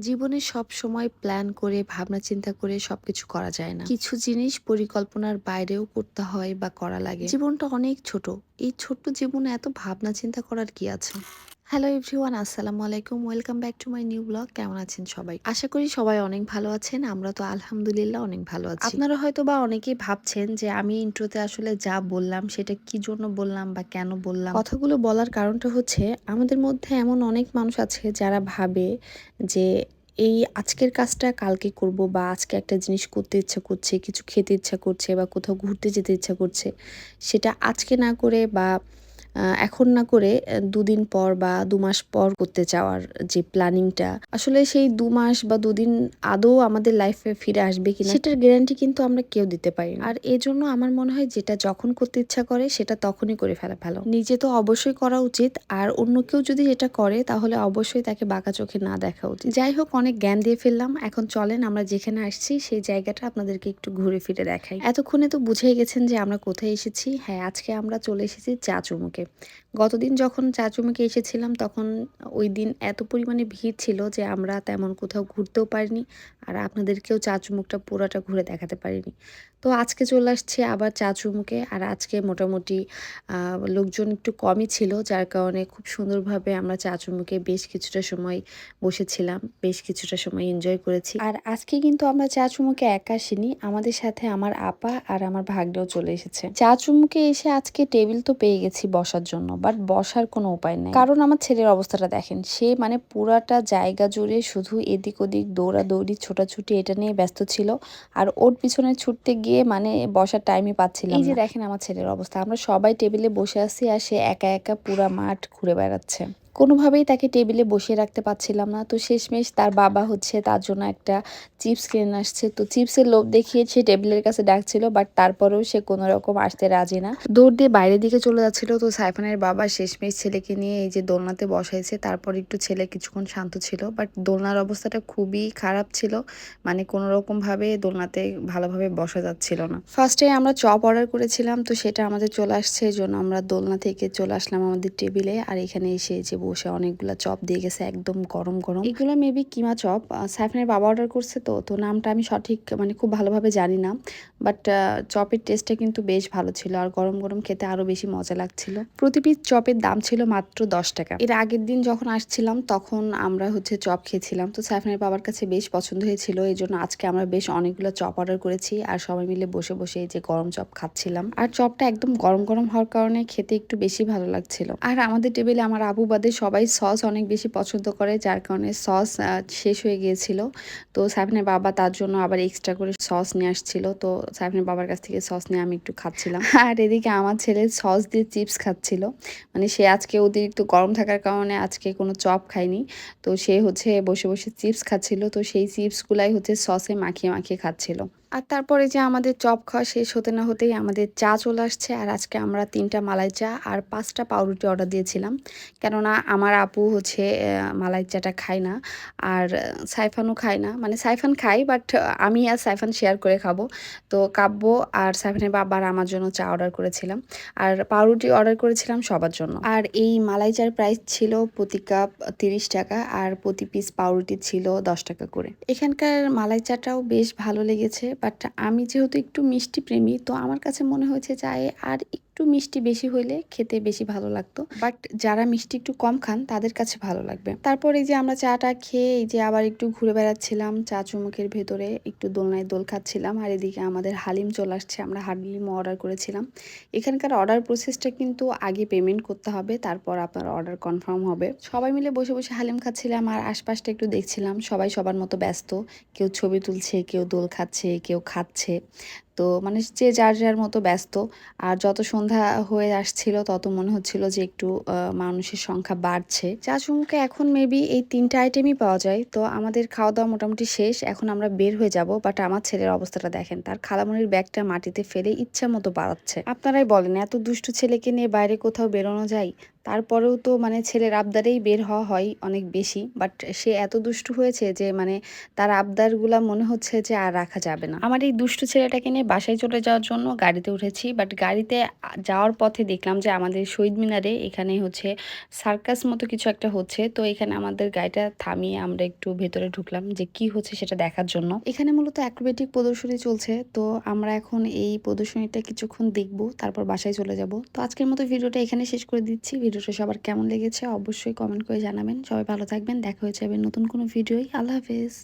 জীবনে সব সময় প্ল্যান করে, ভাবনা চিন্তা করে সবকিছু করা যায় না। কিছু জিনিস পরিকল্পনার বাইরেও করতে হয় বা করা লাগে। জীবনটা অনেক ছোট। এই ছোট্ট জীবনে এত ভাবনা চিন্তা করার কি আছে? হ্যালো এভরিওয়ান আসসালামু আলাইকুম। Welcome back to my new blog কেমন আছেন সবাই? আশা করি সবাই অনেক ভালো আছেন। আমরা তো আলহামদুলিল্লাহ অনেক ভালো আছি। আপনারা হয়তো বা অনেকেই ভাবছেন যে আমি ইন্ট্রোতে আসলে যা বললাম, সেটা কি জন্য বললাম বা কেন বললাম? কথাগুলো বলার কারণটা হচ্ছে, আমাদের মধ্যে এমন অনেক মানুষ আছে যারা ভাবে যে এই আজকের কাজটা কালকে করব বা আজকে একটা জিনিস করতে ইচ্ছা করছে, কিছু খেতে ইচ্ছা করছে বা কোথাও ঘুরতে যেতে ইচ্ছা করছে। সেটা আজকে না করে বা এখন না করে দুদিন পর বা দু মাস পর করতে চাওয়ার যে প্ল্যানিংটা আসলে সেই দু মাস বা দুদিন আদৌ আমাদের লাইফে ফিরে আসবে কিনা সেটার গ্যারান্টি কিন্তু আমরা কেউ দিতে পারি না। আর জন্য আমার মনে হয় যেটা যখন করতে ইচ্ছা করে সেটা তখনই করে ফেলা ভালো। নিজে তো অবশ্যই করা উচিত আর অন্য কেউ যদি এটা করে তাহলে অবশ্যই তাকে বাঁকা চোখে না দেখা উচিত। যাই হোক অনেক জ্ঞান দিয়ে ফেললাম। এখন চলেন আমরা যেখানে আসছি সেই জায়গাটা আপনাদেরকে একটু ঘুরে ফিরে দেখাই। এতক্ষণে তো বুঝেই গেছেন যে আমরা কোথায় এসেছি। হ্যাঁ আজকে আমরা চলে এসেছি চা চুমুকে গতদিন যখন চাচুমিকে এসেছিলাম, তখন ওই দিন এত পরিমাণে ভিড় ছিল যে আমরা তেমন কোথাও ঘুরতেও পারিনি আর আপনাদেরকেও চাচুমুখটা পুরোটা ঘুরে দেখাতে পারিনি। তো আজকে চলে আসছে আবার চা চুমুকে আর আজকে মোটামুটি লোকজন একটু কমই ছিল, যার কারণে খুব সুন্দরভাবে আমরা চা চুমুকে বেশ কিছুটা সময় বসেছিলাম, বেশ কিছুটা সময় এনজয় করেছি। আর আজকে কিন্তু আমরা চা চুমুকে একা আসিনি, আমাদের সাথে আমার আপা আর আমার ভাগ্নেও চলে এসেছে। চা চুমুকে এসে আজকে টেবিল তো পেয়ে গেছি বসার জন্য বাট বসার কোনো উপায় নেই। কারণ আমার ছেলের অবস্থাটা দেখেন, সে মানে পুরাটা জায়গা জুড়ে শুধু এদিক ওদিক দৌড়াদৌড়ি, ছোটাছুটি এটা নিয়ে ব্যস্ত ছিল। আর ওর পিছনে ছুটতে গিয়ে মানে বসার টাইমই পাচ্ছিলাম এই যে দেখেন আমার ছেলের অবস্থা আমরা সবাই টেবিলে বসে আছি আর সে একা একা পুরা মাঠ ঘুরে বেড়াচ্ছে। কোনোভাবেই তাকে টেবিলে বসিয়ে রাখতে পারছিলাম না। তো শেষমেশ তার বাবা হচ্ছে তার জন্য একটা চিপস কিনে আসছে। তো চিপসের লোভ দেখিয়ে সে টেবিলের কাছে ডাকছিল বাট তারপরেও সে কোনো রকম আসতে রাজি না। দৌড় দিয়ে বাইরের দিকে চলে যাচ্ছিল। তো সাইফানের বাবা শেষমেশ ছেলেকে নিয়ে এই যে দোলনাতে বসাইছে, তারপর একটু ছেলে কিছুক্ষণ শান্ত ছিল। বাট দোলনার অবস্থাটা খুবই খারাপ ছিল। মানে কোনো রকমভাবে দোলনাতে ভালোভাবে বসা যাচ্ছিল না। ফার্স্টে আমরা চপ অর্ডার করেছিলাম, তো সেটা আমাদের চলে আসছে। জন্য আমরা দোলনা থেকে চলে আসলাম আমাদের টেবিলে। আর এখানে এসে যে বসে অনেকগুলো চপ দিয়ে গেছে, একদম গরম গরম। এগুলো মেবি কিমা চপ? সাইফানের বাবা অর্ডার করছে তো তো নামটা আমি সঠিক মানে খুব ভালোভাবে জানি না। বাট চপের টেস্টটা কিন্তু বেশ ভালো ছিল আর গরম গরম খেতে আরও বেশি মজা লাগছিল। প্রতি চপের দাম ছিল মাত্র দশ টাকা। এর আগের দিন যখন আসছিলাম, তখন আমরা হচ্ছে চপ খেয়েছিলাম। তো সাইফানের বাবার কাছে বেশ পছন্দ হয়েছিল, এই জন্য আজকে আমরা বেশ অনেকগুলো চপ অর্ডার করেছি আর সবাই মিলে বসে বসে যে গরম চপ খাচ্ছিলাম। আর চপটা একদম গরম গরম হওয়ার কারণে খেতে একটু বেশি ভালো লাগছিল। আর আমাদের টেবিলে আমার আবু বাদে সবাই সস অনেক বেশি পছন্দ করে, যার কারণে সস শেষ হয়ে গিয়েছিল। তো সাইফানের বাবা তার জন্য আবার এক্সট্রা করে সস নিয়ে আসছিল। তো সাইফানের বাবার কাছ থেকে সস নিয়ে আমি একটু খাচ্ছিলাম। আর এদিকে আমার ছেলে সস দিয়ে চিপস খাচ্ছিল। মানে সে আজকে অতিরিক্ত গরম থাকার কারণে আজকে কোনো চপ খায়নি। তো সে হচ্ছে বসে বসে চিপস খাচ্ছিল। তো সেই চিপসগুলাই হচ্ছে সসে মাখিয়ে মাখিয়ে খাচ্ছিল। আর তারপরে যে আমাদের চপ খাওয়া শেষ হতে না হতেই আমাদের চা চলে আসছে, আর আজকে আমরা তিনটা মালাই চা আর পাঁচটা পাউরুটি অর্ডার দিয়েছিলাম। কেননা আমার আপু হচ্ছে মালাই চাটা খায় না, আর সাইফানও খায় না। মানে সাইফান খাই বাট আমি আর সাইফান শেয়ার করে খাব। তো কাব্য আর সাইফানের বাবার আমার জন্য চা অর্ডার করেছিলাম। আর পাউরুটি অর্ডার করেছিলাম সবার জন্য। আর এই মালাই চার প্রাইস ছিল প্রতি কাপ তিরিশ টাকা, আর প্রতি পিস পাউরুটি ছিল দশ টাকা করে। এখানকার মালাই চাটাও বেশ ভালো লেগেছে। বাট আমি যেহেতু একটু মিষ্টি প্রেমী তো আমার কাছে মনে হয়েছে চায়ে আর একটু মিষ্টি বেশি হইলে খেতে বেশি ভালো লাগতো। বাট যারা মিষ্টি একটু কম খান, তাদের কাছে ভালো লাগবে। তারপর এই যে আমরা চাটা খেয়ে এই যে আবার একটু ঘুরে বেড়াচ্ছিলাম চা চুমুকের ভেতরে একটু দোলনায় দোল খাচ্ছিলাম আর এদিকে আমাদের হালিম চলে আসছে, আমরা হালিমও অর্ডার করেছিলাম। এখানকার অর্ডার প্রসেসটা কিন্তু আগে পেমেন্ট করতে হবে, তারপর আপনার অর্ডার কনফার্ম হবে। সবাই মিলে বসে বসে হালিম খাচ্ছিলাম আর আশপাশটা একটু দেখছিলাম। সবাই সবার মতো ব্যস্ত, কেউ ছবি তুলছে, কেউ দোল খাচ্ছে, কেউ খাচ্ছে। তো মানে যে যার যার মতো ব্যস্ত। আর যত সন্ধ্যা হয়ে আসছিল, তত মনে হচ্ছিল যে একটু মানুষের সংখ্যা বাড়ছে। চা চুমুকে এখন মেবি এই তিনটা আইটেমই পাওয়া যায়। তো আমাদের খাওয়া দাওয়া মোটামুটি শেষ। এখন আমরা বের হয়ে যাব। বাট আমার ছেলের অবস্থাটা দেখেন। তার খালামনির ব্যাগটা মাটিতে ফেলে ইচ্ছা মতো বাড়াচ্ছে। আপনারাই বলেন, এত দুষ্টু ছেলেকে নিয়ে বাইরে কোথাও বেরোনো যায়? তারপরেও তো মানে ছেলের আবদারেই বের হওয়া হয় অনেক বেশি বাট সে এত দুষ্টু হয়েছে যে মানে তার আবদারগুলা মনে হচ্ছে যে আর রাখা যাবে না। আমার এই দুষ্টু ছেলেটাকে নিয়ে বাসায় চলে যাওয়ার জন্য গাড়িতে উঠেছি বাট গাড়িতে যাওয়ার পথে দেখলাম যে আমাদের শহীদ মিনারে এখানে হচ্ছে সার্কাস মতো কিছু একটা হচ্ছে, তো এখানে আমাদের গাড়িটা থামিয়ে আমরা একটু ভেতরে ঢুকলাম যে কি হচ্ছে সেটা দেখার জন্য। এখানে মূলত অ্যাক্রোবেটিক প্রদর্শনী চলছে, তো আমরা এখন এই প্রদর্শনীটা কিছুক্ষণ দেখব, তারপর বাসায় চলে যাব। তো আজকের মতো ভিডিওটা এখানে শেষ করে দিচ্ছি। ভিডিওটা সবার কেমন লেগেছে অবশ্যই কমেন্ট করে জানাবেন। সবাই ভালো থাকবেন। দেখা হয়ে যাবে নতুন কোনো ভিডিওই আল্লাহ হাফেজ।